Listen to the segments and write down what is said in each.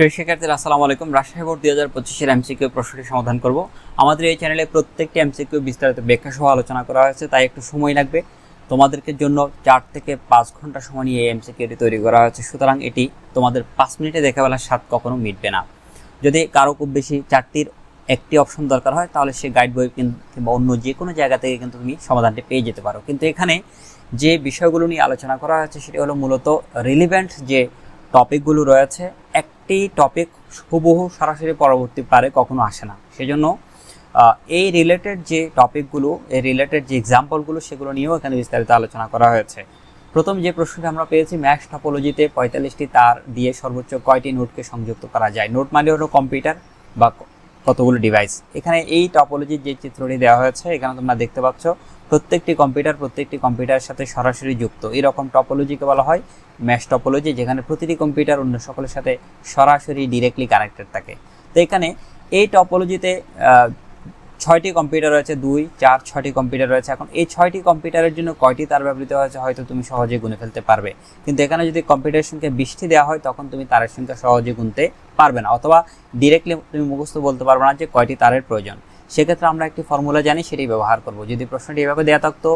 প্রিয় শিক্ষার্থীরা, আসসালামু আলাইকুম। রাজশাহী বোর্ড দুই হাজার পঁচিশের এমসিকিউ প্রশ্নটি সমাধান করব। আমাদের এই চ্যানেলে প্রত্যেকটি এমসিকিউ বিস্তারিত ব্যাখ্যা সহ আলোচনা করা হয়েছে, তাই একটু সময় লাগবে। তোমাদেরকে জন্য চার থেকে পাঁচ ঘণ্টা সময় নিয়ে এই এমসিকিউটি তৈরি করা হয়েছে। সুতরাং এটি তোমাদের পাঁচ মিনিটে দেখা বেলার স্বাদ কখনো মিটবে না। যদি কারও খুব বেশি চারটির একটি অপশন দরকার হয়, তাহলে সে গাইড বই কিংবা অন্য যে কোনো জায়গা থেকে কিন্তু তুমি সমাধানটি পেয়ে যেতে পারো। কিন্তু এখানে যে বিষয়গুলো নিয়ে আলোচনা করা হয়েছে, সেটি হলো মূলত রিলিভেন্ট যে টপিকগুলো রয়েছে একটি টপিক হুবহু সরাসরি পরবর্তী পারে কখনো আসে না। সেজন্য এই রিলেটেড যে টপিকগুলো এই রিলেটেড যে এক্সাম্পলগুলো সেগুলো নিয়েও এখানে বিস্তারিত আলোচনা করা হয়েছে। প্রথম যে প্রশ্নটি আমরা পেয়েছি ম্যাক্স টপোলজিতে পঁয়তাল্লিশটি তার দিয়ে সর্বোচ্চ কয়টি নোটকে সংযুক্ত করা যায়? নোট মানে হলো কম্পিউটার বা কতগুলো ডিভাইস এখানে এই টপোলজির যে চিত্রটি দেওয়া হয়েছে, এখানে তোমরা দেখতে পাচ্ছ প্রত্যেকটি কম্পিউটার প্রত্যেকটি কম্পিউটারের সাথে সরাসরি যুক্ত। এরকম টপোলজিকে বলা হয় ম্যাশ টপোলজি যেখানে প্রতিটি কম্পিউটার অন্য সকলের সাথে সরাসরি ডিরেক্টলি কানেক্টেড থাকে। তো এখানে এই টপোলজিতে ছয়টি কম্পিউটার রয়েছে, দুই, চার, ছয়টি কম্পিউটার রয়েছে। এখন এই ছয়টি কম্পিউটারের জন্য কয়টি তার ব্যবহৃত হয়েছে হয়তো তুমি সহজে গুনে ফেলতে পারবে। কিন্তু এখানে যদি কম্পিউটারের সংখ্যা বিশটি দেওয়া হয়, তখন তুমি তারের সংখ্যা সহজে গুনতে পারবে না। অথবা ডিরেক্টলি তুমি মুখস্থ বলতে পারবে না যে কয়টি তারের প্রয়োজন। সেক্ষেত্রে আমরা একটি ফর্মুলা জানি, সেটি ব্যবহার করব। যদি প্রশ্নটি এভাবে দেওয়া থাকতো,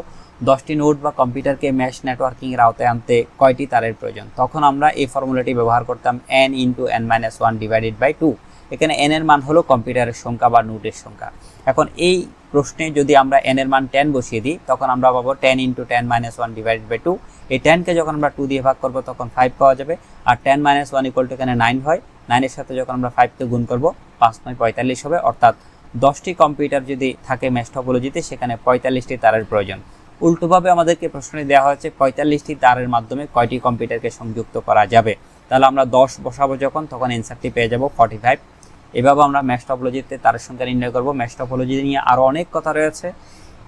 দশটি নোট বা কম্পিউটারকে ম্যাশ নেটওয়ার্কিংয়ের আওতায় আনতে কয়টি তারের প্রয়োজন? তখন আমরা এই ফর্মুলাটি ব্যবহার করতাম N into N minus one divided by two এখানে এন এর মান হলো কম্পিউটারের সংখ্যা বা নোটের সংখ্যা। এখন এই প্রশ্নে যদি আমরা এন এর মান টেন বসিয়ে দিই, তখন আমরা পাবো ten into ten minus one divided by two এই টেনকে যখন আমরা টু দিয়ে ভাগ করব, তখন ফাইভ পাওয়া যাবে। আর ten minus one equal to এখানে নাইন হয়। নাইনের সাথে যখন আমরা ফাইভকে গুণ করব, পাঁচ নয় পঁয়তাল্লিশ হবে। অর্থাৎ দশটি কম্পিউটার যদি থাকে ম্যাশ টপোলজিতে সেখানে পঁয়তাল্লিশটি তারের প্রয়োজন। উল্টোভাবে আমাদেরকে প্রশ্নে দেওয়া হয়েছে, পঁয়তাল্লিশটি তারের মাধ্যমে কয়টি কম্পিউটারকে সংযুক্ত করা যাবে? তাহলে আমরা দশ বসাবো যখন, তখন অ্যান্সারটি পেয়ে যাব ফর্টি ফাইভ এভাবে আমরা ম্যাশ টপোলজিতে তারের সংখ্যা নির্ণয় করব। ম্যাশ টপোলজি নিয়ে আরও অনেক কথা রয়েছে।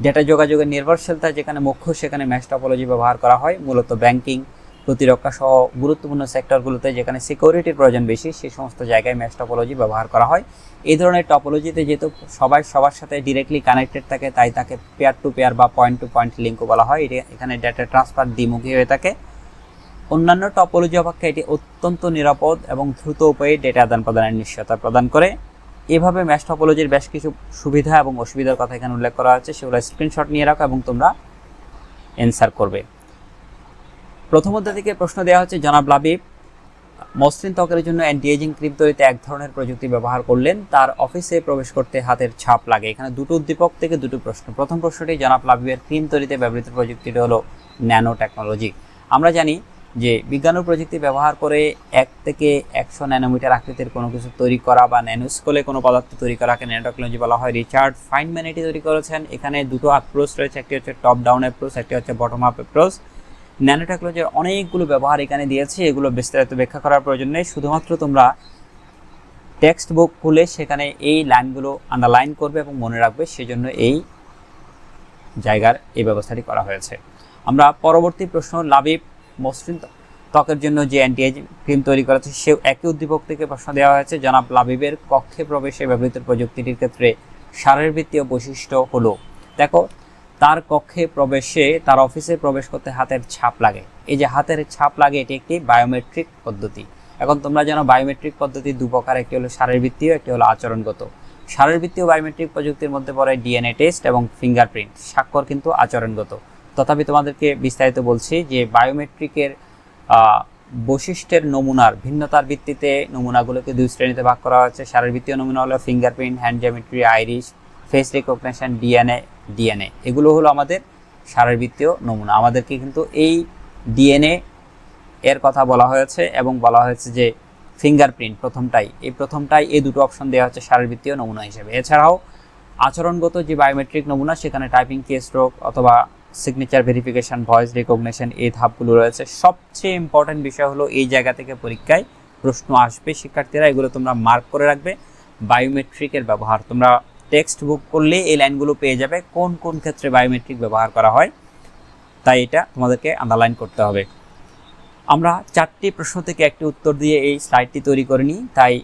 ডেটা যোগাযোগের নির্ভরশীলতা যেখানে মুখ্য, সেখানে ম্যাশ টপোলজি ব্যবহার করা হয়। মূলত ব্যাংকিং প্রতিরক্ষা সহ গুরুত্বপূর্ণ সেক্টরগুলোতে যেখানে সিকিউরিটির প্রয়োজন বেশি, সেই সমস্ত জায়গায় ম্যাশ টপোলজি ব্যবহার করা হয়। এই ধরনের টপোলজিতে যেহেতু সবাই সবার সাথে ডিরেক্টলি কানেক্টেড থাকে, তাই তাকে পেয়ার টু পেয়ার বা পয়েন্ট টু পয়েন্ট লিঙ্কও বলা হয়। এটি এখানে ডেটা ট্রান্সফার দ্বিমুখী হয়ে থাকে। অন্যান্য টপোলজি অপেক্ষা এটি অত্যন্ত নিরাপদ এবং দ্রুত উপায়ে ডেটা আদান প্রদানের নিশ্চয়তা প্রদান করে। এভাবে ম্যাশ টপোলজির বেশ কিছু সুবিধা এবং অসুবিধার কথা এখানে উল্লেখ করা হচ্ছে সেগুলো স্ক্রিনশট নিয়ে রাখো এবং তোমরা অ্যান্সার করবে। প্রথম অধ্যায় থেকে প্রশ্ন দেওয়া হচ্ছে, জনাব লাবিব, মসৃণ ত্বকের জন্য অ্যান্টি এজিং ক্রিম তৈরিতে এক ধরনের প্রযুক্তি ব্যবহার করলেন, তার অফিসে প্রবেশ করতে হাতের ছাপ লাগে। এখানে দুটো উদ্দীপক থেকে দুটো প্রশ্ন। প্রথম প্রশ্নটি, জনাব লাবিবের ক্রিম তৈরিতে ব্যবহৃত প্রযুক্তিটি হলো ন্যানো টেকনোলজি আমরা জানি যে বিজ্ঞান ও প্রযুক্তি ব্যবহার করে এক থেকে একশো ন্যানোমিটার আকৃতির কোনো কিছু তৈরি করা বা ন্যানোস্কোলে কোনো পদার্থ তৈরি করাকে ন্যানো টেকনোলজি বলা হয়। রিচার্ড ফাইনম্যান এটি তৈরি করেছেন। এখানে দুটো অ্যাপ্রোচ রয়েছে, একটি হচ্ছে টপ ডাউন অ্যাপ্রোচ একটি হচ্ছে বটম আপ অ্যাপ্রোচ ন্যানো টেকনোলজির অনেকগুলো ব্যবহার এখানে দিয়েছে, এগুলো বিস্তারিত ব্যাখ্যা করার প্রয়োজন নেই। শুধুমাত্র তোমরা টেক্সট বুক খুলে সেখানে এই লাইনগুলো আন্ডারলাইন করবে এবং মনে রাখবে সেজন্য এই জায়গার এই ব্যবস্থাটি করা হয়েছে। আমরা পরবর্তী প্রশ্ন, লাবিব মসৃণ ত্বকের জন্য যে অ্যান্টি এজিং ক্রিম তৈরি করেছে, সেও একই উদ্দীপক থেকে প্রশ্ন দেওয়া হয়েছে। জনাব লাবিবের কক্ষে প্রবেশে ব্যবহৃত প্রযুক্তিটির ক্ষেত্রে শারীরবৃত্তীয় বৈশিষ্ট্য হলো। দেখো তার কক্ষে প্রবেশে, তার অফিসে প্রবেশ করতে হাতের ছাপ লাগে। এই যে হাতের ছাপ লাগে, এটি একটি বায়োমেট্রিক পদ্ধতি। এখন তোমরা জানো বায়োমেট্রিক পদ্ধতি দু প্রকার, একটি হলো শারীরবৃত্তীয়, একটি হলো আচরণগত। শারীরবৃত্তীয় বায়োমেট্রিক প্রযুক্তির মধ্যে পড়ে ডিএনএ টেস্ট এবং ফিঙ্গারপ্রিন্ট স্বাক্ষর কিন্তু আচরণগত। তথাপি তোমাদেরকে বিস্তারিত বলছি যে বায়োমেট্রিকের বৈশিষ্ট্যের নমুনার ভিন্নতার ভিত্তিতে নমুনাগুলোকে দুই শ্রেণীতে ভাগ করা হয়েছে। শারীরবৃত্তীয় নমুনা হলো fingerprint hand geometry iris face recognition DNA DNA এগুলো হলো আমাদের শারীরবৃত্তীয় নমুনা। আমাদেরকে কিন্তু এই ডিএনএ এর কথা বলা হয়েছে এবং বলা হয়েছে যে ফিঙ্গারপ্রিন্ট প্রথমটাই। এই প্রথমটাই এই দুটো অপশন দেওয়া হচ্ছে শারীরবৃত্তীয় নমুনা হিসেবে। এছাড়াও আচরণগত যে বায়োমেট্রিক নমুনা, সেখানে টাইপিং কে স্ট্রোক অথবা সিগনেচার ভেরিফিকেশন ভয়েস রিকগনিশন এই ধাপগুলো রয়েছে। সবচেয়ে ইম্পর্ট্যান্ট বিষয় হলো এই জায়গা থেকে পরীক্ষায় প্রশ্ন আসবে। শিক্ষার্থীরা এগুলো তোমরা মার্ক করে রাখবে। বায়োমেট্রিকের ব্যবহার তোমরা টেক্সট বুক করলে এই লাইনগুলো পেয়ে যাবে কোন কোন ক্ষেত্রে বায়োমেট্রিক ব্যবহার করা হয়, তাই এটা তোমাদেরকে আন্ডারলাইন করতে হবে। আমরা চারটি প্রশ্ন থেকে একটি উত্তর দিয়ে এই স্লাইডটি তৈরি করে নিই, তাই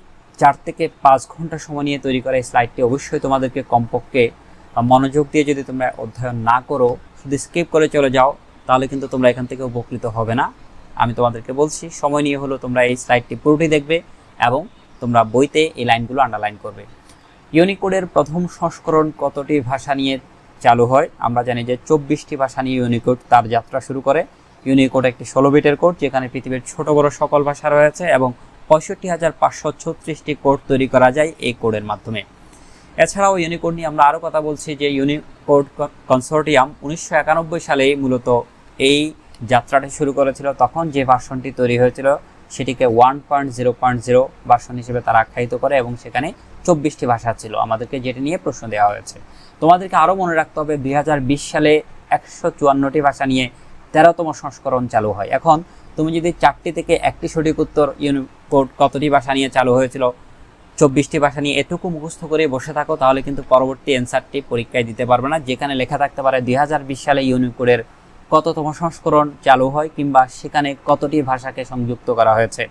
চার থেকে পাঁচ ঘণ্টা সময় নিয়ে তৈরি করা এই স্লাইডটি অবশ্যই তোমাদেরকে কমপক্ষে মনোযোগ দিয়ে যদি তোমরা অধ্যয়ন না করো, শুধু স্কিপ করে চলে যাও, তাহলে কিন্তু তোমরা এখান থেকে উপকৃত হবে না। আমি তোমাদেরকে বলছি, সময় নিয়ে হলো তোমরা এই স্লাইডটি পুরোটি দেখবে এবং তোমরা বইতে এই লাইনগুলো আন্ডারলাইন করবে। ইউনিকোডের প্রথম সংস্করণ কতটি ভাষা নিয়ে চালু হয়? আমরা জানি যে চব্বিশটি ভাষা নিয়ে ইউনিকোড তার যাত্রা শুরু করে। ইউনিকোড একটি ষোলো বিটের কোড, যেখানে পৃথিবীর ছোট বড় সকল ভাষা রয়েছে এবং পঁয়ষট্টি হাজার পাঁচশো ছত্রিশটি কোড তৈরি করা যায় এই কোডের মাধ্যমে। এছাড়াও ইউনিকোড নিয়ে আমরা আরও কথা বলছি যে ইউনিকোড কনসোর্টিয়াম উনিশশো একানব্বই সালে মূলত এই যাত্রাটি শুরু করেছিল। তখন যে ভার্সনটি তৈরি হয়েছিল, সেটিকে one point zero point zero version হিসেবে তারা আখ্যায়িত করে এবং সেখানে চব্বিশটি ভাষা ছিল। আমাদেরকে যেটি নিয়ে প্রশ্ন দেওয়া হয়েছে। তোমাদেরকে আরও মনে রাখতে হবে, দুই হাজার বিশ সালে একশো চুয়ান্নটি ভাষা নিয়ে তেরোতম সংস্করণ চালু হয়। এখন তুমি যদি চারটি থেকে একটি সঠিক উত্তর ইউনিকোড কতটি ভাষা নিয়ে চালু হয়েছিল, চব্বিশটি ভাষা নিয়ে এটুকু মুখস্থ করে বসে থাকো, তাহলে কিন্তু পরবর্তী অ্যান্সারটি পরীক্ষায় দিতে পারবে না। যেখানে লেখা থাকতে পারে, দুই হাজার বিশ সালে ইউনিকোডের কততম সংস্করণ চালু হয়, কিংবা সেখানে কতটি ভাষাকে সংযুক্ত করা হয়েছে।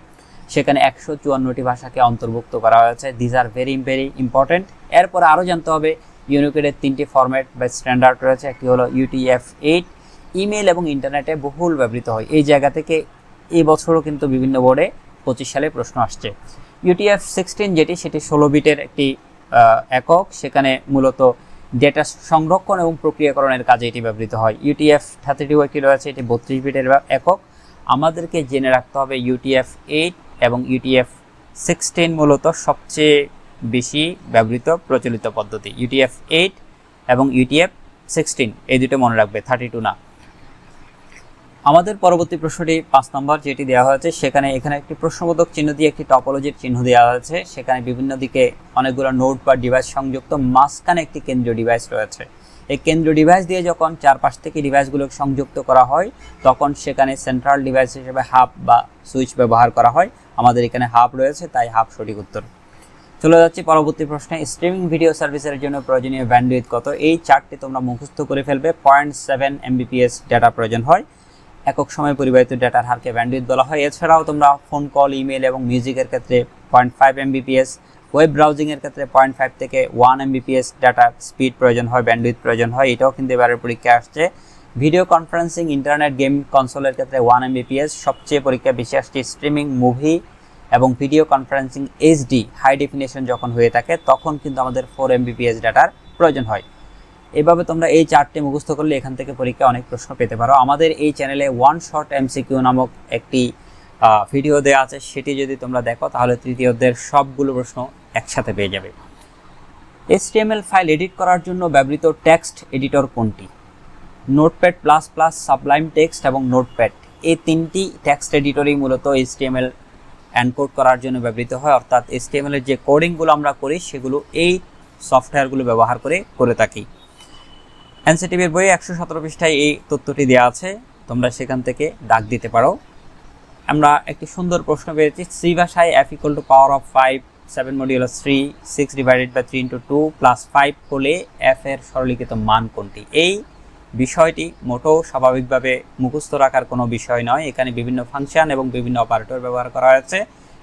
সেখানে একশো চুয়ান্নটি ভাষাকে অন্তর্ভুক্ত করা হয়েছে। These are very very important এরপর আরও জানতে হবে ইউনিকোডের তিনটি ফরম্যাট বা স্ট্যান্ডার্ড রয়েছে। একটি হলো ইউটিএফ এইট ইমেল এবং ইন্টারনেটে বহুল ব্যবহৃত হয়। এই জায়গা থেকে এই বছরও কিন্তু বিভিন্ন বোর্ডে পঁচিশ সালে প্রশ্ন আসছে। ইউটিএফ সিক্সটিন যেটি, সেটি ষোলো বিটের একটি একক। সেখানে মূলত ডেটা সংরক্ষণ এবং প্রক্রিয়াকরণের কাজে এটি ব্যবহৃত হয়। ইউটিএফ থার্টি টু একটি রয়েছে? এটি বত্রিশ বিটের একক। আমাদেরকে জেনে রাখতে হবে ইউটিএফ এইট এবং ইউটিএফ সিক্সটিন মূলত সবচেয়ে বেশি ব্যবহৃত প্রচলিত পদ্ধতি। ইউটিএফ এইট এবং ইউটিএফ সিক্সটিন এই দুটো মনে রাখবে থার্টি টু না। আমাদের পরবর্তী প্রশ্নটি পাঁচ নম্বর যেটি দেওয়া হয়েছে, সেখানে এখানে একটি প্রশ্নবোধক চিহ্ন দিয়ে একটি টপোলজির চিহ্ন দেওয়া হয়েছে। সেখানে বিভিন্ন দিকে অনেকগুলো নোট বা ডিভাইস সংযুক্ত, মাঝখানে একটি কেন্দ্রীয় ডিভাইস রয়েছে। এই কেন্দ্রীয় ডিভাইস দিয়ে যখন চারপাশ থেকে ডিভাইসগুলো সংযুক্ত করা হয়, তখন সেখানে সেন্ট্রাল ডিভাইস হিসেবে হাব বা সুইচ ব্যবহার করা হয়। আমাদের এখানে হাব রয়েছে, তাই হাব সঠিক উত্তর। চলে যাচ্ছি পরবর্তী প্রশ্নে। স্ট্রিমিং ভিডিও সার্ভিসের জন্য প্রয়োজনীয় ব্যান্ডউইথ কত? এই চারটি তোমরা মুখস্থ করে ফেলবে। পয়েন্ট সেভেন এমবিপিএস ডাটা প্রয়োজন হয়। একক সময় পরিবাহিত ডাটার হারকে ব্যান্ডউইথ বলা হয়। এছাড়াও তোমরা ফোন কল ইমেল এবং মিউজিকের ক্ষেত্রে পয়েন্ট ফাইভ এমবিপিএস ওয়েব ব্রাউজিংয়ের ক্ষেত্রে পয়েন্ট ফাইভ থেকে ওয়ান এমবিপিএস ডাটা স্পিড প্রয়োজন হয় ব্যান্ডউইথ প্রয়োজন হয়, এটাও কিন্তু এবারের পরীক্ষায় আসছে। ভিডিও কনফারেন্সিং ইন্টারনেট গেম কনসোলের ক্ষেত্রে ওয়ান এমবিপিএস সবচেয়ে পরীক্ষা বেশি আসছে স্ট্রিমিং মুভি এবং video conferencing HD high definition যখন হয়ে থাকে, তখন কিন্তু আমাদের ফোর এমবিপিএস ডাটার প্রয়োজন হয়। এভাবে তোমরা এই চারটে মুখস্থ করলে এখান থেকে পরীক্ষা অনেক প্রশ্ন পেতে পারো। আমাদের এই চ্যানেলে ওয়ান শর্ট এমসিকিউ নামক একটি ভিডিও দেওয়া আছে, সেটি যদি তোমরা দেখো, তাহলে তৃতীয় অধ্যায়ের সবগুলো প্রশ্ন একসাথে পেয়ে যাবে। HTML ফাইল এডিট করার জন্য ব্যবহৃত টেক্সট এডিটর কোনটি? Notepad plus plus Sublime Text এবং নোটপ্যাড এই তিনটি টেক্সট এডিটরই মূলত HTML এনকোড করার জন্য ব্যবহৃত হয়, অর্থাৎ এর যে কোডিংগুলো আমরা করি, সেগুলো এই সফটওয়্যারগুলো ব্যবহার করে করে থাকি। এনসিটিভির বইয়ে একশো সতেরো পৃষ্ঠায় এই তথ্যটি দেওয়া আছে, তোমরা সেখান থেকে ডাক দিতে পারো। আমরা একটি সুন্দর প্রশ্ন পেয়েছি সি ভাষায় equal to power of five seven modulus three six divided by three into two plus five হলে এফ এর সরলীকৃত মান কোনটি? এই বিষয়টি মোটেও স্বাভাবিকভাবে মুখস্থ রাখার কোনো বিষয় নয়। এখানে বিভিন্ন ফাংশন এবং বিভিন্ন অপারেটর ব্যবহার করা হয়েছে।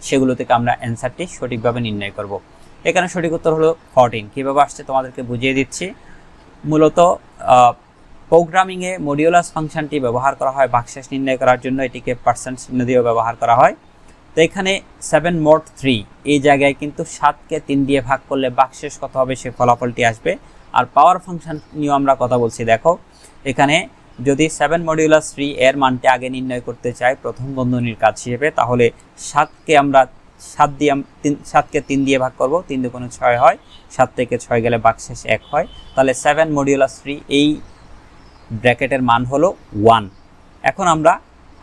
সেগুলো থেকে আমরা অ্যান্সারটি সঠিকভাবে নির্ণয় করব। এখানে সঠিক উত্তর হলো ফরটিন কীভাবে আসছে তোমাদেরকে বুঝিয়ে দিচ্ছি। মূলত প্রোগ্রামিংয়ে মডিউলাস ফাংশনটি ব্যবহার করা হয় বাকশেষ নির্ণয় করার জন্য। এটিকে পার্সেন্ট চিহ্ন দিয়েও ব্যবহার করা হয়। তো এখানে সেভেন মোট থ্রি এই জায়গায় কিন্তু সাতকে তিন দিয়ে ভাগ করলে বাকশেষ কত হবে? সে ফলাফলটি আসবে। আর পাওয়ার ফাংশন নিয়েও আমরা কথা বলছি, দেখো। এখানে যদি সেভেন মডিউলাস থ্রি এর মানটি আগে নির্ণয় করতে চাই প্রথম বন্ধনীর কাজ হিসেবে, তাহলে সাতকে আমরা সাত দিয়ে তিন সাতকে তিন দিয়ে ভাগ করব। তিন দুগুণে ছয় হয়। সাত থেকে ছয় গেলে বাকশেষ এক হয়। তাহলে সেভেন মডিউলাস থ্রি এই ব্র্যাকেটের মান হলো ওয়ান এখন আমরা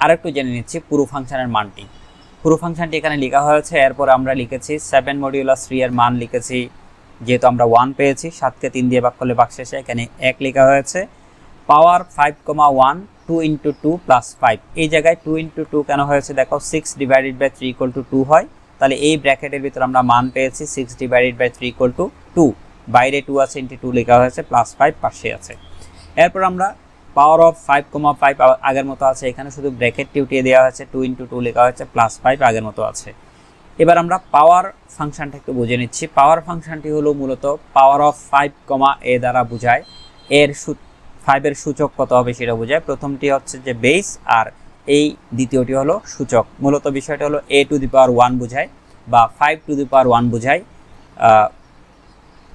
আরেকটু জেনে নিচ্ছি পুরো ফাংশনের মানটি। পুরো ফাংশনটি এখানে লেখা হয়েছে। এরপর আমরা লিখেছি সেভেন মডিউলাস থ্রি এর মান লিখেছি, যেহেতু আমরা ওয়ান পেয়েছি, সাতকে তিন দিয়ে ভাগ করলে বাকশেষে এখানে এক লেখা হয়েছে। Power five comma one two into two plus five এই জায়গায় টু ইন্টু টু কেন হয়েছে? দেখো six divided by three equal to two হয়। তাহলে এই ব্র্যাকেটের ভিতর আমরা মান পেয়েছি six divided by three equal to two বাইরে টু আছে ইন্টু টু লেখা হয়েছে প্লাস ফাইভ পাশে আছে। এরপর আমরা power of five comma five আগের মতো আছে। এখানে শুধু ব্র্যাকেটটি উঠিয়ে দেওয়া হয়েছে টু ইন্টু টু লেখা হয়েছে প্লাস ফাইভ আগের মতো আছে। এবার আমরা পাওয়ার ফাংশনটা একটু বুঝে নিচ্ছি। পাওয়ার ফাংশনটি হলো মূলত পাওয়ার অফ ফাইভ কমা এ দ্বারা বোঝায়। এর ফাইভের সূচক কত হবে সেটা বোঝায়। প্রথমটি হচ্ছে যে বেস আর এই দ্বিতীয়টি হলো সূচক। মূলত বিষয়টা হলো এ টু দি পাওয়ার ওয়ান বোঝায় বা five to the power one বোঝায়।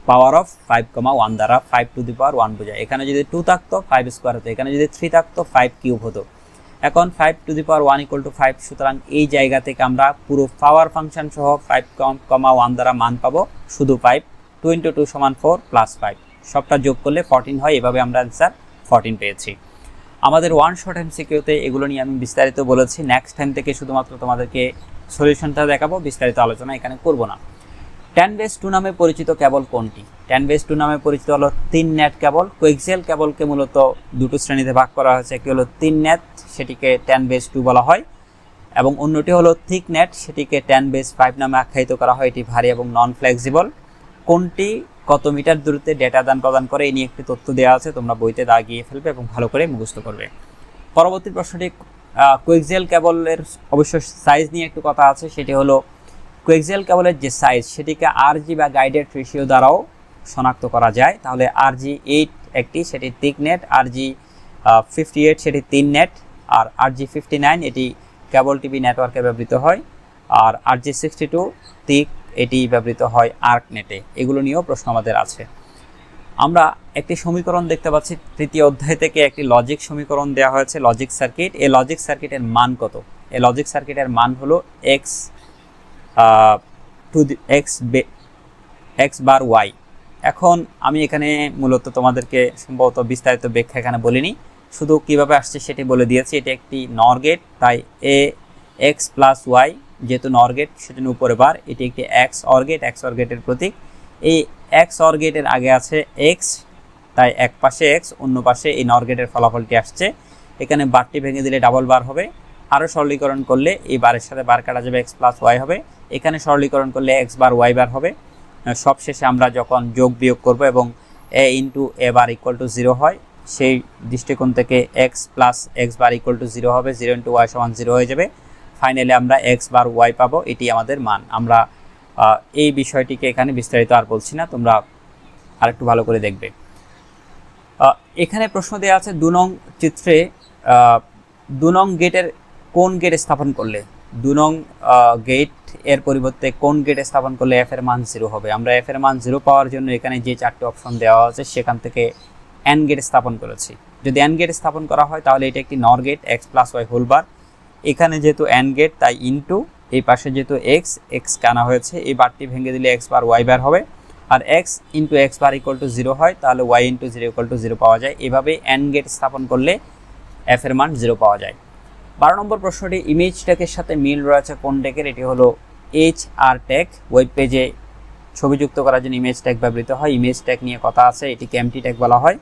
Power of five comma one দ্বারা five to the power one বোঝায়। এখানে যদি টু থাকতো ফাইভ স্কোয়ার হতো। এখানে যদি থ্রি থাকতো ফাইভ কিউব হতো। এখন five to the power one equal to five সুতরাং এই জায়গা থেকে আমরা পুরো পাওয়ার ফাংশন সহ ফাইভ কম ওয়ান দ্বারা মান পাবো শুধু ফাইভ টু ইন্টু টু সমান ফোর প্লাস ফাইভ সবটা যোগ করলে ফর্টিন হয়, এভাবে আমরা অ্যান্সার ফর্টিন পেয়েছি। আমাদের ওয়ান শর্ট এমসিকিউতে এগুলো নিয়ে আমি বিস্তারিত বলেছি। নেক্সট টাইম থেকে শুধুমাত্র তোমাদেরকে সলিউশনটা দেখাবো, বিস্তারিত আলোচনা এখানে করব না। টেন বেস টু নামে পরিচিত কেবল কোনটি? টেন বেস টু নামে পরিচিত হলো তিন নেট কেবল। কোয়েক্সেল কেবলকে মূলত দুটো শ্রেণীতে ভাগ করা হয়েছে। একটি হলো তিন নেট সেটিকে টেন বেস টু বলা হয়। এবং অন্যটি হলো থিক নেট সেটিকে টেন বেস ফাইভ নামে আখ্যায়িত করা হয়। এটি ভারী এবং নন ফ্লেক্সিবল কোনটি কত মিটার দূরত্বে ডেটা আদান প্রদান করে এই নিয়ে একটি তথ্য দেওয়া আছে। তোমরা বইতে দাগিয়ে ফেলবে এবং ভালো করে মুখস্থ করবে। পরবর্তী প্রশ্নটি কোয়েক্সিয়াল কেবলের অবশ্য সাইজ নিয়ে একটু কথা আছে। সেটি হলো কোয়েক্সিয়াল কেবলের যে সাইজ সেটিকে আরজি বা গাইডেড রেশিও দ্বারাও শনাক্ত করা যায়। তাহলে আরজি এইট একটি, সেটি thick net RG fifty eight সেটি তিন নেট আর আরজি ফিফটি নাইন এটি কেবল টিভি নেটওয়ার্কে ব্যবহৃত হয়, আর আরজি সিক্সটি টু তিক এটি ব্যবহৃত হয় আর্ক নেটে এগুলো নিয়েও প্রশ্ন আমাদের আছে। আমরা একটি সমীকরণ দেখতে পাচ্ছি, তৃতীয় অধ্যায় থেকে একটি লজিক সমীকরণ দেওয়া হয়েছে লজিক সার্কিট এই লজিক সার্কিটের মান কত? এই লজিক সার্কিটের মান হলো X to X X bar Y এখন আমি এখানে মূলত তোমাদেরকে সম্ভবত বিস্তারিত ব্যাখ্যা এখানে বলিনি। শুধু কীভাবে আসছে সেটি বলে দিয়েছি। এটি একটি নর গেট তাই এ এক্স প্লাস ওয়াই যেহেতু নর গেট সেজন্য উপরে বার এটি একটি XOR gate XOR গেটের প্রতীক। এই এক্স অর গেটের আগে আছে এক্স তাই এক পাশে এক্স অন্য পাশে এই নর গেটের ফলাফলটি আসছে। এখানে বারটি ভেঙে দিলে ডাবল বার হবে। আরও সরলীকরণ করলে এই বারের সাথে বার কাটা যাবে এক্স প্লাস ওয়াই হবে। এখানে সরলীকরণ করলে এক্স বার ওয়াই বার হবে। সবশেষে আমরা যখন যোগ বিয়োগ করব এবং A into A bar equal to zero হয়, সেই দৃষ্টিকোণ থেকে X plus X bar equal to zero হবে জিরো ইন্টু ওয়াই সমান জিরো হয়ে যাবে। ফাইনালি আমরা এক্স বার ওয়াই পাবো, এটি আমাদের মান। আমরা এই বিষয়টিকে এখানে বিস্তারিত আর বলছি না, তোমরা আরেকটু ভালো করে দেখবে। এখানে প্রশ্ন দেওয়া আছে দু নং চিত্রে দু নং গেটের কোন গেট স্থাপন করলে? দু নং গেট এর পরিবর্তে কোন গেট স্থাপন করলে এফ এর মান জিরো হবে? আমরা এফ এর মান জিরো পাওয়ার জন্য এখানে যে চারটি অপশন দেওয়া আছে, সেখান থেকে এন গেট স্থাপন করেছি। যদি এন গেট স্থাপন করা হয়, তাহলে এটা একটি NOR gate X plus Y whole bar এখানে যেহেতু এন গেট তাই ইনটু এই পাশে যেহেতু এক্স এক্স কানা হয়েছে, এই বারটি ভেঙে দিলে এক্স বার ওয়াই বার হবে। আর X into X bar equal to zero হয়, তাহলে Y into zero equal to zero পাওয়া যায়। এভাবে এন গেট স্থাপন করলে এফ এর মান জিরো পাওয়া যায়। বারো নম্বর প্রশ্নটি ইমেজ ট্যাগের সাথে মিল রয়েছে কোন ট্যাগের এটি হলো এইচ আর ট্যাগ ওয়েব পেজে ছবি যুক্ত করার জন্য ইমেজ ট্যাগ ব্যবহৃত হয়। ইমেজ ট্যাগ নিয়ে কথা আছে, এটিকে এমটি ট্যাগ বলা হয়।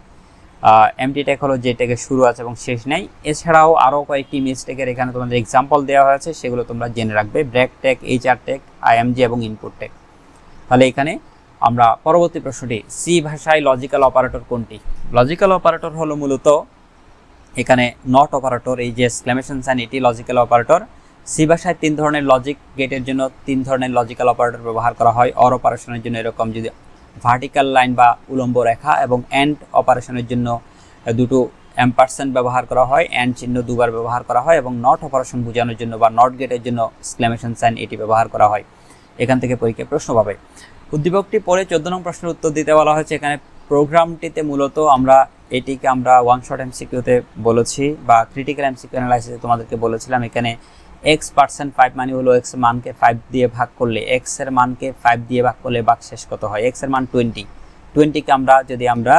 এমটি ট্যাগ হলো যে ট্যাগের শুরু আছে এবং শেষ নেই। এছাড়াও আরও কয়েকটি ইমেজ ট্যাগের এখানে তোমাদের এক্সাম্পল দেওয়া হয়েছে, সেগুলো তোমরা জেনে রাখবে। Break tag H R tag IMG এবং ইনপুট ট্যাগ তাহলে এখানে আমরা পরবর্তী প্রশ্নটি সি ভাষায় লজিক্যাল অপারেটর কোনটি? লজিক্যাল অপারেটর হলো মূলত এখানে নট অপারেটর এই যে এক্সক্লেমেশন সাইন এটি লজিক্যাল অপারেটর সি ভাষায় তিন ধরনের লজিক গেটের জন্য তিন ধরনের লজিক্যাল অপারেটর ব্যবহার করা হয়। অর অপারেশনের জন্য এরকম যদি ভার্টিক্যাল লাইন বা উলম্ব রেখা এবং অ্যান্ড অপারেশনের জন্য দুটো অ্যাম্পারসেন্ট ব্যবহার করা হয়। অ্যান্ড চিহ্ন দুবার ব্যবহার করা হয় এবং নট অপারেশন বোঝানোর জন্য বা নট গেটের জন্য এক্সক্লেমেশন সাইন এটি ব্যবহার করা হয়। এখান থেকে পরীক্ষায় প্রশ্ন পাবে। উদ্দীপকটি পরে চোদ্দ নং প্রশ্নের উত্তর দিতে বলা হয়েছে। এখানে প্রোগ্রামটিতে মূলত আমরা এটিকে আমরা ওয়ান শট এমসিকিউতে বলেছি বা ক্রিটিক্যাল এমসিকিউ অ্যানালাইসিসে তোমাদেরকে বলেছিলাম, এখানে এক্স পার্সেন্ট ফাইভ মানে হলো এক্স মানকে ফাইভ দিয়ে ভাগ করলে এক্সের মানকে ফাইভ দিয়ে ভাগ করলে বাক শেষ কত হয়? এক্সের মান টোয়েন্টি টোয়েন্টিকে আমরা, যদি আমরা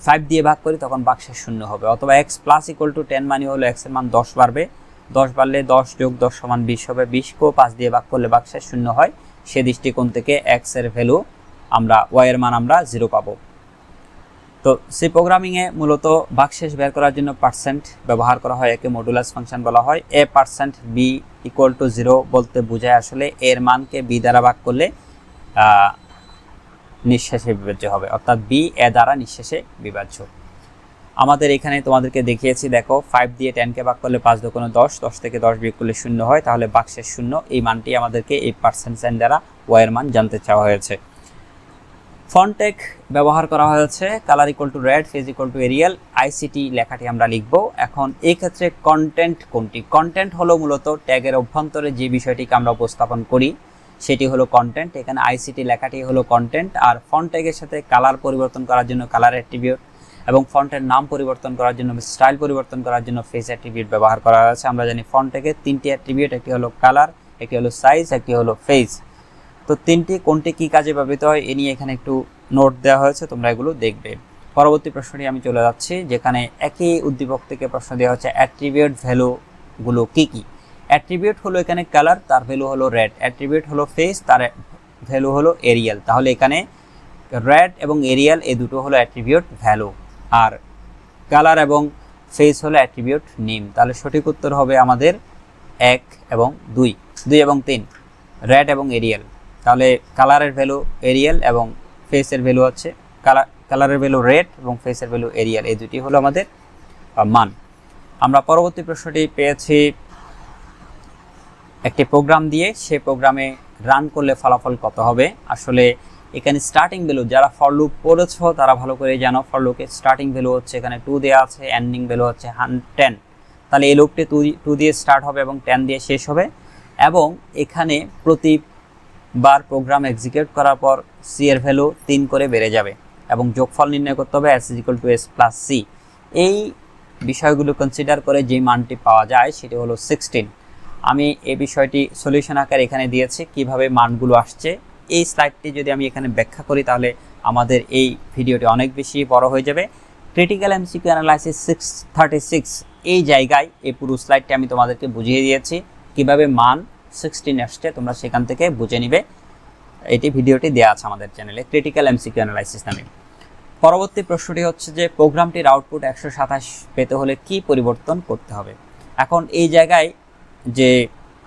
ফাইভ দিয়ে ভাগ করি, তখন বাক শেষ শূন্য হবে। অথবা X plus equal to ten মানে হলো এক্সের মান দশ বাড়বে। দশ বাড়লে দশ যোগ দশ সমান বিশ হবে। বিশকেও পাঁচ দিয়ে ভাগ করলে বাক শেষ শূন্য হয়। সে দৃষ্টিকোণ থেকে এক্সের ভ্যালু আমরা ওয়াই এর মান আমরা জিরো পাবো। তো সি প্রোগ্রামিংয়ে মূলত বাকশেষ বের করার জন্য পার্সেন্ট ব্যবহার করা হয়, একে মডুলাস ফাংশন বলা হয়। A percent B equal to zero বলতে বোঝায় আসলে এর মানকে বি দ্বারা ভাগ করলে নিঃশেষে বিভাজ্য হবে। অর্থাৎ বি এ দ্বারা নিঃশেষে বিভাজ্য। আমাদের এখানে তোমাদেরকে দেখিয়েছি, দেখো ফাইভ দিয়ে টেনকে ভাগ করলে পাঁচ দোকানো দশ দশ থেকে দশ বিয়োগ করলে শূন্য হয়। তাহলে বাক্সের শূন্য, এই মানটি আমাদেরকে এই পার্সেন্ট সাইন দ্বারা ওয়াইয়ের মান জানতে চাওয়া হয়েছে। ফন্টেক ব্যবহার করা হয়েছে colour equal to red face equal to Arial ICT লেখাটি আমরা লিখব। এখন এই ক্ষেত্রে কন্টেন্ট কোনটি? কন্টেন্ট হলো মূলত ট্যাগের অভ্যন্তরে যে বিষয়টিকে আমরা উপস্থাপন করি, সেটি হলো কন্টেন্ট এখানে আইসিটি লেখাটি হলো কন্টেন্ট আর ফন্ট ট্যাগের সাথে কালার পরিবর্তন করার জন্য কালার অ্যাট্রিবিউট এবং ফন্টের নাম পরিবর্তন করার জন্য স্টাইল পরিবর্তন করার জন্য ফেস অ্যাট্রিবিউট ব্যবহার করা হয়েছে। আমরা জানি ফন্ট ট্যাগের তিনটি অ্যাট্রিবিউট একটি হলো কালার একটি হলো সাইজ একটি হলো ফেস তো তিনটি, কোনটি কী কাজে ব্যবহৃত হয়, এ নিয়ে এখানে একটু নোট দেওয়া হয়েছে, তোমরা এগুলো দেখবে। পরবর্তী প্রশ্নটি আমি চলে যাচ্ছি, যেখানে একই উদ্দীপক থেকে প্রশ্ন দেওয়া হচ্ছে অ্যাট্রিবিউট ভ্যালুগুলো কী কী? অ্যাট্রিবিউট হলো এখানে কালার তার ভ্যালু হলো রেড অ্যাট্রিবিউট হলো ফেস তার ভ্যালু হলো এরিয়াল তাহলে এখানে রেড এবং এরিয়াল এই দুটো হলো অ্যাট্রিবিউট ভ্যালু আর কালার এবং ফেস হলো অ্যাট্রিবিউট নেম তাহলে সঠিক উত্তর হবে আমাদের এক এবং দুই। দুই এবং তিন। রেড এবং এরিয়াল তাহলে কালারের ভ্যালু এরিয়াল এবং ফেসের ভ্যালু হচ্ছে কালার কালারের ভ্যালু রেড এবং ফেসের ভ্যালু এরিয়াল। এই দুটি হলো আমাদের মান। আমরা পরবর্তী প্রশ্নটি পেয়েছি, একটি প্রোগ্রাম দিয়ে সে প্রোগ্রামে রান করলে ফলাফল কত হবে? আসলে এখানে স্টার্টিং ভ্যালু যারা ফর লুপ পড়েছ, তারা ভালো করে জানো ফর লুপের স্টার্টিং ভ্যালু হচ্ছে এখানে টু দেওয়া আছে এন্ডিং ভ্যালু হচ্ছে হান টেন তাহলে এই লুপটি টু টু দিয়ে স্টার্ট হবে এবং টেন দিয়ে শেষ হবে। এবং এখানে প্রতিবার প্রোগ্রাম এক্সিকিউট করার পর সি এর ভ্যালু তিন করে বেড়ে যাবে এবং যোগফল নির্ণয় করতে হবে S equal to S plus C এই বিষয়গুলো কনসিডার করে যে মানটি পাওয়া যায় সেটি হলো সিক্সটিন আমি এই বিষয়টি সলিউশন আকার এখানে দিয়েছি, কীভাবে মানগুলো আসছে। এই স্লাইডটি যদি আমি এখানে ব্যাখ্যা করি, তাহলে আমাদের এই ভিডিওটি অনেক বেশি বড় হয়ে যাবে। Critical MCQ analysis six thirty six এই জায়গায় এই পুরো স্লাইডটি আমি তোমাদেরকে বুঝিয়ে দিয়েছি, কীভাবে মান সিক্সটিন আসছে তোমরা সেখান থেকে বুঝে নিবে। এটি ভিডিওটি দেওয়া আছে আমাদের চ্যানেলে ক্রিটিক্যাল এমসিকিউ অ্যানালাইসিস নামে। পরবর্তী প্রশ্নটি হচ্ছে যে, প্রোগ্রামটির আউটপুট একশো সাতাশ পেতে হলে কি পরিবর্তন করতে হবে? এখন এই জায়গায় যে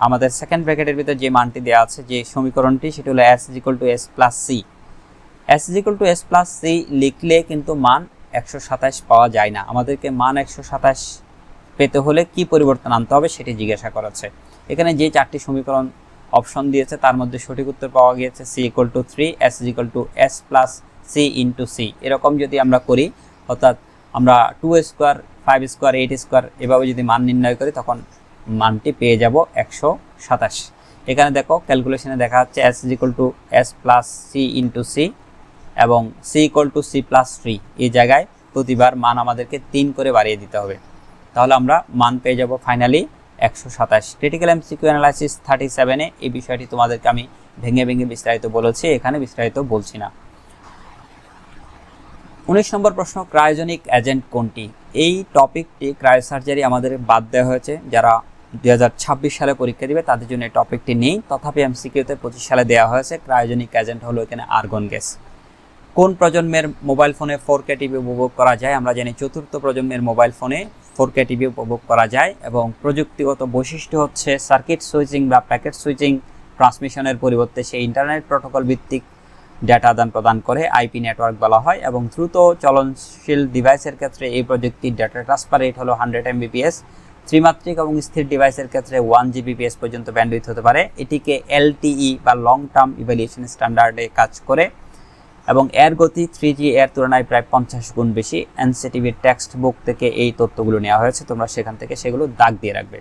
আমাদের সেকেন্ড ব্র্যাকেটের ভিতরে যে মানটি দেওয়া আছে, যে সমীকরণটি, সেটি হলো S equal to S plus C S equal to S plus C লিখলে কিন্তু মান একশো সাতাশ পাওয়া যায় না। আমাদেরকে মান একশো সাতাশ পেতে হলে কি পরিবর্তন আনতে হবে সেটি জিজ্ঞাসা করাচ্ছে এখানে যে চারটি সমীকরণ অপশন দিয়েছে, তার মধ্যে সঠিক উত্তর পাওয়া গিয়েছে C equal to three S equal to S plus C into C এরকম যদি আমরা করি, অর্থাৎ আমরা two square five square eight square এভাবে যদি মান নির্ণয় করি, তখন মানটি পেয়ে যাব একশো সাতাশ। এখানে দেখো ক্যালকুলেশনে দেখা যাচ্ছে S equal to S plus C into C এবং C equal to C plus three এই জায়গায় প্রতিবার মান আমাদেরকে তিন করে বাড়িয়ে দিতে হবে। তাহলে আমরা মান পেয়ে যাব ফাইনালি একশো সাতাশ। ক্রিটিক্যাল এমসিকিউ অ্যানালাইসিস থার্টি সেভেনে এই বিষয়টি তোমাদেরকে আমি ভেঙে ভেঙে বিস্তারিত বলেছি, এখানে বিস্তারিত বলছি না। উনিশ নম্বর প্রশ্ন ক্রায়োজনিক এজেন্ট কোনটি? এই টপিকটি ক্রায়োসার্জারি আমাদের বাদ দেওয়া হয়েছে, যারা দুই হাজার ছাব্বিশ সালে পরীক্ষা দিবে, তাদের জন্য এই টপিকটি নেই। তথাপি এমসিকিউতে পঁচিশ সালে দেওয়া হয়েছে ক্রায়োজনিক এজেন্ট হলো এখানে আর্গন গ্যাস কোন প্রজন্মের মোবাইল ফোনে ফোর কে টিভি উপভোগ করা যায়, আমরা জানি চতুর্থ প্রজন্মের মোবাইল ফোনে ফোর কে টিভি উপভোগ করা যায় এবং প্রযুক্তিগত বৈশিষ্ট্য হচ্ছে সার্কিট সুইচিং বা প্যাকেট সুইচিং, ট্রান্সমিশনের পরিবর্তে সেই ইন্টারনেট প্রোটোকল ভিত্তিক ডেটা আদান প্রদান করে আইপি নেটওয়ার্ক বলা হয় এবং দ্রুত চলনশীল ডিভাইসের ক্ষেত্রে এই প্রযুক্তির ডেটা ট্রান্সফার রেট হলো হান্ড্রেড এমবিপিএস। ত্রিমাত্রিক এবং স্থির ডিভাইসের ক্ষেত্রে ওয়ান জিবিপিএস পর্যন্ত ব্যান্ডউইথ হতে পারে। এটিকে এলটিই বা লং টার্ম ইভ্যালুয়েশন স্ট্যান্ডার্ডে কাজ করে এবং এর গতি থ্রি জি এর তুলনায় প্রায় পঞ্চাশ গুণ বেশি। এনসিটিভির টেক্সট বুক থেকে এই তথ্যগুলো নেওয়া হয়েছে, তোমরা সেখান থেকে সেগুলো দাগ দিয়ে রাখবে।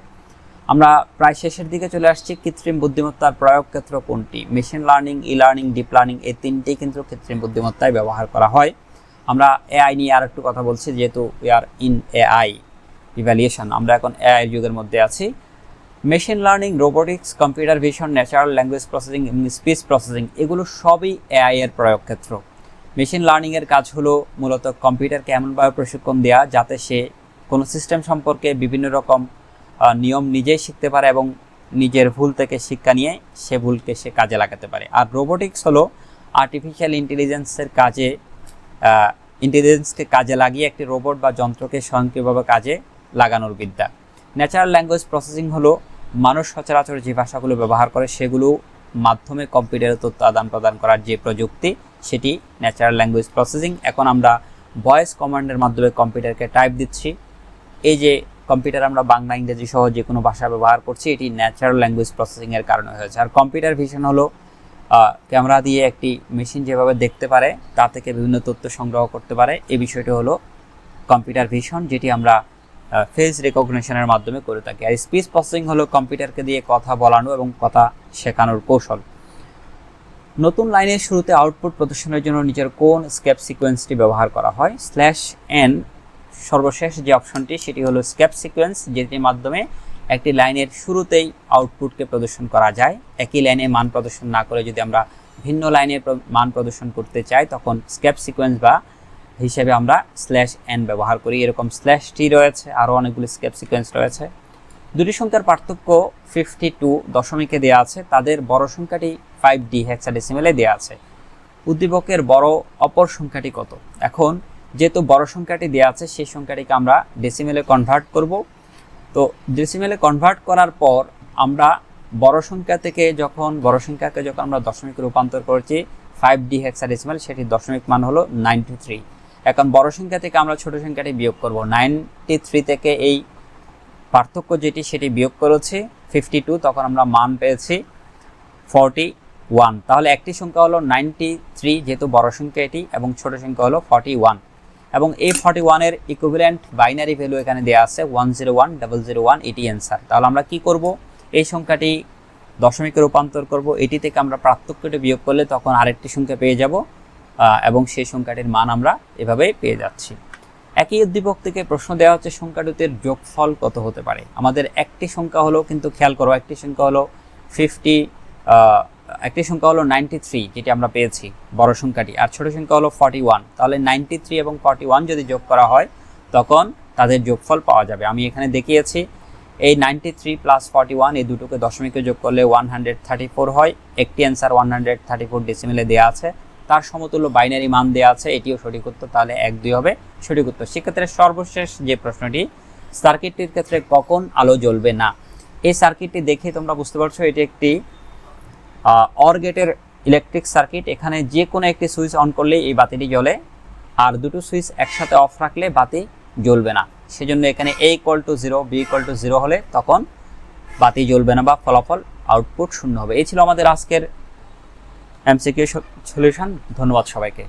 আমরা প্রায় শেষের দিকে চলে আসছি, কৃত্রিম বুদ্ধিমত্তার প্রয়োগ ক্ষেত্র কোনটি? Machine learning e learning deep learning এই তিনটি কিন্তু কৃত্রিম বুদ্ধিমত্তায় ব্যবহার করা হয়। আমরা এআই নিয়ে আর একটু কথা বলছি, যেহেতু we are in AI evaluation আমরা এখন এআই যুগের মধ্যে আছি। Machine learning robotics computer vision natural language processing এবং স্পিচ প্রসেসিং এগুলো সবই এআই এর প্রয়োগ ক্ষেত্র মেশিন লার্নিংয়ের কাজ হলো মূলত কম্পিউটারকে এমনভাবে প্রশিক্ষণ দেওয়া যাতে সে কোনো সিস্টেম সম্পর্কে বিভিন্ন রকম নিয়ম নিজেই শিখতে পারে এবং নিজের ভুল থেকে শিক্ষা নিয়ে সে ভুলকে সে কাজে লাগাতে পারে। আর রোবোটিক্স হলো আর্টিফিশিয়াল ইন্টেলিজেন্সের কাজে ইন্টেলিজেন্সকে কাজে লাগিয়ে একটি রোবট বা যন্ত্রকে স্বয়ংক্রিয়ভাবে কাজে লাগানোর বিদ্যা। ন্যাচারাল ল্যাঙ্গুয়েজ প্রসেসিং হলো মানুষ সচরাচর যে ভাষাগুলো ব্যবহার করে সেগুলো মাধ্যমে কম্পিউটারে তথ্য আদান প্রদান করার যে প্রযুক্তি, সেটি ন্যাচারাল ল্যাঙ্গুয়েজ প্রসেসিং এখন আমরা ভয়েস কমান্ডের মাধ্যমে কম্পিউটারকে টাইপ দিচ্ছি। এই যে কম্পিউটার আমরা বাংলা, ইংরেজি সহ যে কোনো ভাষা ব্যবহার করছি, এটি ন্যাচারাল ল্যাঙ্গুয়েজ প্রসেসিংয়ের কারণে হয়েছে। আর কম্পিউটার ভিশন হলো ক্যামেরা দিয়ে একটি মেশিন যেভাবে দেখতে পারে, তা থেকে বিভিন্ন তথ্য সংগ্রহ করতে পারে। এই বিষয়টি হলো কম্পিউটার ভিশন যেটি আমরা ফেস রেকগনিশনের মাধ্যমে করে থাকি। আর স্পিচ প্রসেসিং হলো কম্পিউটারকে দিয়ে কথা বলানো এবং কথা শেখানোর কৌশল। নতুন লাইনের শুরুতে আউটপুট প্রদর্শনের জন্য নিচের কোন স্কেপ সিকোয়েন্সটি ব্যবহার করা হয়? স্ল্যাশ এন সর্বশেষ যে অপশনটি সেটি হলো স্কেপ সিকোয়েন্স যেটির মাধ্যমে একটি লাইনের শুরুতেই আউটপুটকে প্রদর্শন করা যায়। একই লাইনে মান প্রদর্শন না করে যদি আমরা ভিন্ন লাইনের প্র- মান প্রদর্শন করতে চাই, তখন স্কেপ সিকোয়েন্স বা হিসেবে আমরা স্ল্যাশ এন ব্যবহার করি। এরকম স্ল্যাশ টি রয়েছে, আরও অনেকগুলি স্কেপ সিকোয়েন্স রয়েছে। দুটি সংখ্যার পার্থক্য ফিফটি টু দশমিকে দেওয়া আছে। তাদের বড় সংখ্যাটি ফাইভ ডি হেক্সাডেসিমেলে দেওয়া আছে। উদ্দীপকের বড় অপর সংখ্যাটি কত? এখন যেহেতু বড় সংখ্যাটি দেওয়া আছে, সেই সংখ্যাটিকে আমরা ডেসিমেলে কনভার্ট করব। তো ডেসিমেলে কনভার্ট করার পর আমরা বড় সংখ্যা থেকে যখন, বড় সংখ্যাকে যখন আমরা দশমিকে রূপান্তর করছি ফাইভ ডি হেক্সাডেসিমেল সেটির দশমিক মান হলো নাইনটি থ্রি এখন বড় সংখ্যা থেকে আমরা ছোট সংখ্যাটি বিয়োগ করব। নাইনটি থ্রি থেকে এই পার্থক্য যেটি, সেটি বিয়োগ করেছি ফিফটি টু তখন আমরা মান পেয়েছি ফর্টি ওয়ান তাহলে একটি সংখ্যা হলো নাইনটি থ্রি যেহেতু বড় সংখ্যা এটি, এবং ছোট সংখ্যা হলো ফর্টি ওয়ান এবং এই ফর্টি ওয়ানের ইকুইভ্যালেন্ট বাইনারি ভ্যালু এখানে দেওয়া আছে one zero one double zero one এটি অ্যান্সার তাহলে আমরা কি করব? এই সংখ্যাটি দশমিকে রূপান্তর করব। এটি থেকে আমরা পার্থক্যটি বিয়োগ করলে তখন আরেকটি সংখ্যা পেয়ে যাব। এবং সেই সংখ্যাটির মান আমরা এভাবেই পেয়ে যাচ্ছি। একই উদ্দীপক থেকে প্রশ্ন দেওয়া হচ্ছে সংখ্যা দুটির যোগফল কত হতে পারে? আমাদের একটি সংখ্যা হলো, কিন্তু খেয়াল করো, একটি সংখ্যা হলো ফিফটি একটি সংখ্যা হলো নাইনটি থ্রি যেটি আমরা পেয়েছি, বড় সংখ্যাটি, আর ছোট সংখ্যা হলো ফর্টি ওয়ান তাহলে নাইনটি থ্রি এবং ফর্টি ওয়ান যদি যোগ করা হয়, তখন তাদের যোগফল পাওয়া যাবে। আমি এখানে দেখিয়েছি, এই ninety three plus forty one এই দুটোকে দশমিকে যোগ করলে ওয়ান হান্ড্রেড থার্টি ফোর হয়। একটি answer one hundred thirty four ডেসিমেলে দেওয়া আছে। তার সমতুল্য বাইনারি মান দেওয়া আছে, এটিও সঠিক উত্তর তাহলে এক দুই হবে, সঠিক উত্তর। সেক্ষেত্রে সর্বশেষ যে প্রশ্নটি সার্কিটটির ক্ষেত্রে কখন আলো জ্বলবে না? এই সার্কিটটি দেখে তোমরা বুঝতে পারছ, এটি একটি অর গেটের ইলেকট্রিক সার্কিট এখানে যে কোনো একটি সুইচ অন করলেই এই বাতিটি জ্বলে, আর দুটো সুইচ একসাথে অফ রাখলে বাতি জ্বলবে না। সেজন্য এখানে A equal to zero B equal to zero হলে তখন বাতি জ্বলবে না বা ফলাফল আউটপুট শূন্য হবে। এই ছিল আমাদের আজকের এমসিকিউ সলিউশন ধন্যবাদ সবাইকে।